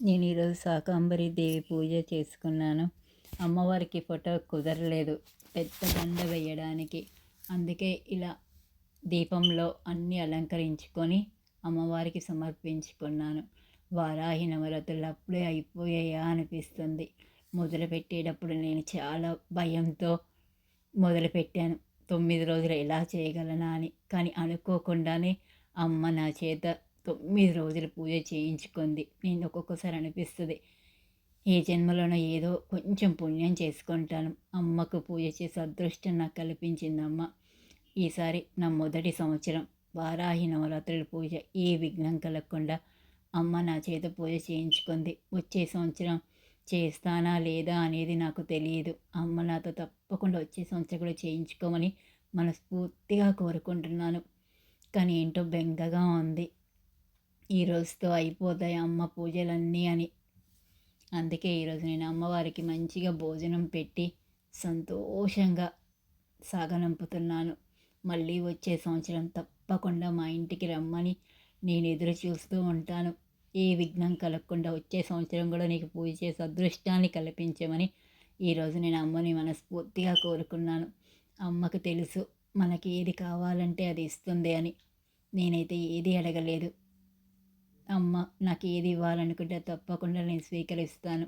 నేను ఈరోజు శాకాంబరి దేవి పూజ చేసుకున్నాను. అమ్మవారికి ఫోటో కుదరలేదు. పెద్ద దండ వేయడానికి. అందుకే ఇలా దీపంలో అన్నీ అలంకరించుకొని అమ్మవారికి సమర్పించుకున్నాను. వారాహి నవరాత్రులు అప్పుడే అయిపోయాయా అనిపిస్తుంది. మొదలుపెట్టేటప్పుడు నేను చాలా భయంతో మొదలుపెట్టాను. తొమ్మిది రోజులు ఎలా చేయగలనా అని. కానీ అనుకోకుండానే అమ్మ నా చేత తొమ్మిది రోజులు పూజ చేయించుకుంది. నేను ఒక్కొక్కసారి అనిపిస్తుంది. ఏ జన్మలోనో ఏదో కొంచెం పుణ్యం చేసుకుంటాను. అమ్మకు పూజ చేసే అదృష్టం నాకు కల్పించింది అమ్మ ఈసారి నా మొదటి సంవత్సరం. వారాహి నవరాత్రుల పూజ ఏ విఘ్నం కలగకుండా అమ్మ నా చేత పూజ చేయించుకుంది. వచ్చే సంవత్సరం చేస్తానా లేదా అనేది నాకు తెలియదు. అమ్మ నాతో తప్పకుండా వచ్చే సంవత్సరం కూడా చేయించుకోమని మనస్ఫూర్తిగా కోరుకుంటున్నాను. కానీ ఏంటో బెంగగా ఉంది. ఈ రోజుతో అయిపోతాయి అమ్మ పూజలన్నీ అని. అందుకే ఈరోజు నేను అమ్మవారికి మంచిగా భోజనం పెట్టి సంతోషంగా సాగనంపుతున్నాను. మళ్ళీ వచ్చే సంవత్సరం తప్పకుండా మా ఇంటికి రమ్మని నేను ఎదురు చూస్తూ ఉంటాను. ఏ విఘ్నం కలగకుండా వచ్చే సంవత్సరం కూడా నీకు పూజ చేసే అదృష్టాన్ని కల్పించమని ఈరోజు నేను అమ్మని మనస్ఫూర్తిగా కోరుకున్నాను. అమ్మకు తెలుసు మనకి ఏది కావాలంటే అది ఇస్తుంది అని. నేనైతే ఏది అడగలేదు. అమ్మ నాకు ఏది ఇవ్వాలనుకుంటే తప్పకుండా నేను స్వీకరిస్తాను.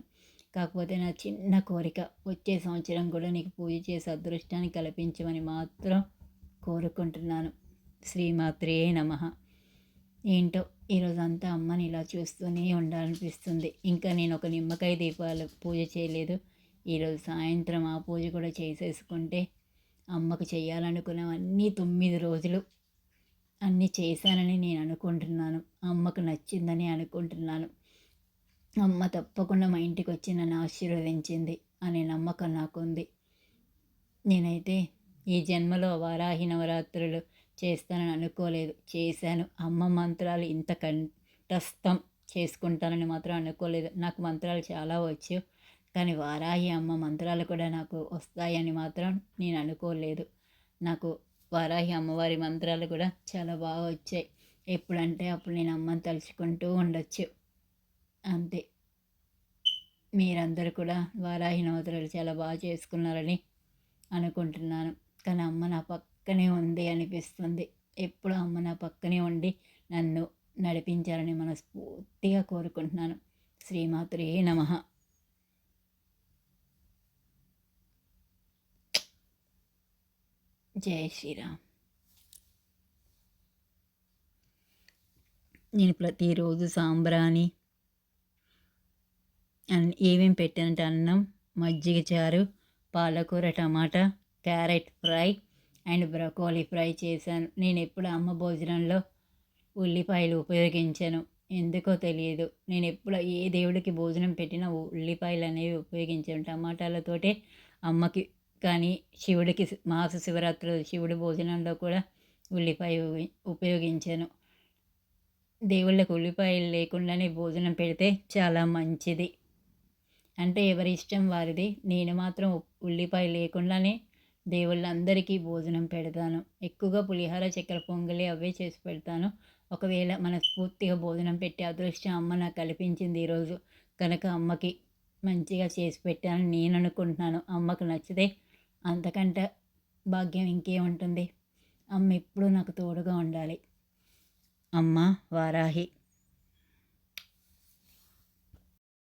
కాకపోతే నా చిన్న కోరిక వచ్చే సంవత్సరం కూడా నీకు పూజ చేసే అదృష్టాన్ని కల్పించమని మాత్రం కోరుకుంటున్నాను. శ్రీమాత్రే నమ. ఏంటో ఈరోజు అంతా అమ్మని ఇలా చూస్తూనే ఉండాలనిపిస్తుంది. ఇంకా నేను ఒక నిమ్మకాయ దీపాలు పూజ చేయలేదు. ఈరోజు సాయంత్రం ఆ పూజ కూడా చేసేసుకుంటే అమ్మకు చేయాలనుకున్నవన్నీ తొమ్మిది రోజులు అన్నీ చేశానని నేను అనుకుంటున్నాను. అమ్మకు నచ్చిందని అనుకుంటున్నాను. అమ్మ తప్పకుండా మా ఇంటికి వచ్చి నన్ను ఆశీర్వదించింది అనే నమ్మకం నాకుంది. నేనైతే ఈ జన్మలో వారాహి నవరాత్రులు చేస్తానని అనుకోలేదు. చేశాను. అమ్మ మంత్రాలు ఇంత కంఠస్థం చేసుకుంటానని మాత్రం అనుకోలేదు. నాకు మంత్రాలు చాలా వచ్చు కానీ వారాహి అమ్మ మంత్రాలు కూడా నాకు వస్తాయని మాత్రం నేను అనుకోలేదు. నాకు వారాహి అమ్మవారి మంత్రాలు కూడా చాలా బాగా వచ్చాయి. ఎప్పుడంటే అప్పుడు నేను అమ్మని తలుచుకుంటూ ఉండొచ్చు. అంతే. మీరందరూ కూడా వారాహి నవతరాలు చాలా బాగా చేసుకున్నారని అనుకుంటున్నాను. కానీ అమ్మ నా పక్కనే ఉంది అనిపిస్తుంది. ఎప్పుడు అమ్మ నా పక్కనే ఉండి నన్ను నడిపించాలని మనస్ఫూర్తిగా కోరుకుంటున్నాను. శ్రీమాత్రే నమ. జై శ్రీరామ్. నేను ప్రతిరోజు సాంబ్రాణి అండ్ ఏమేమి పెట్టానంటే అన్నం మజ్జిగ చారు పాలకూర tomato carrot fry and broccoli fry చేశాను. నేను ఎప్పుడు అమ్మ భోజనంలో ఉల్లిపాయలు ఉపయోగించాను. ఎందుకో తెలియదు. నేను ఎప్పుడు ఏ దేవుడికి భోజనం పెట్టినా ఉల్లిపాయలు అనేవి ఉపయోగించాను. టమాటాలతోటే అమ్మకి కానీ శివుడికి మాస శివరాత్రి శివుడి భోజనంలో కూడా ఉల్లిపాయ ఉపయోగించాను. దేవుళ్ళకి ఉల్లిపాయలు లేకుండానే భోజనం పెడితే చాలా మంచిది. అంటే ఎవరి ఇష్టం వారిది. నేను మాత్రం ఉల్లిపాయ లేకుండానే దేవుళ్ళందరికీ భోజనం పెడతాను. ఎక్కువగా పులిహార చక్కెర పొంగలి అవే చేసి పెడతాను. ఒకవేళ మనస్ఫూర్తిగా భోజనం పెట్టే అదృష్టం అమ్మ నాకు కల్పించింది ఈరోజు కనుక అమ్మకి మంచిగా చేసి పెట్టాను నేను అనుకుంటున్నాను. అమ్మకు నచ్చితే అంతకంటే భాగ్యం ఇంకేముంటుంది? అమ్మ ఎప్పుడూ నాకు తోడుగా ఉండాలి. అమ్మ వారాహి.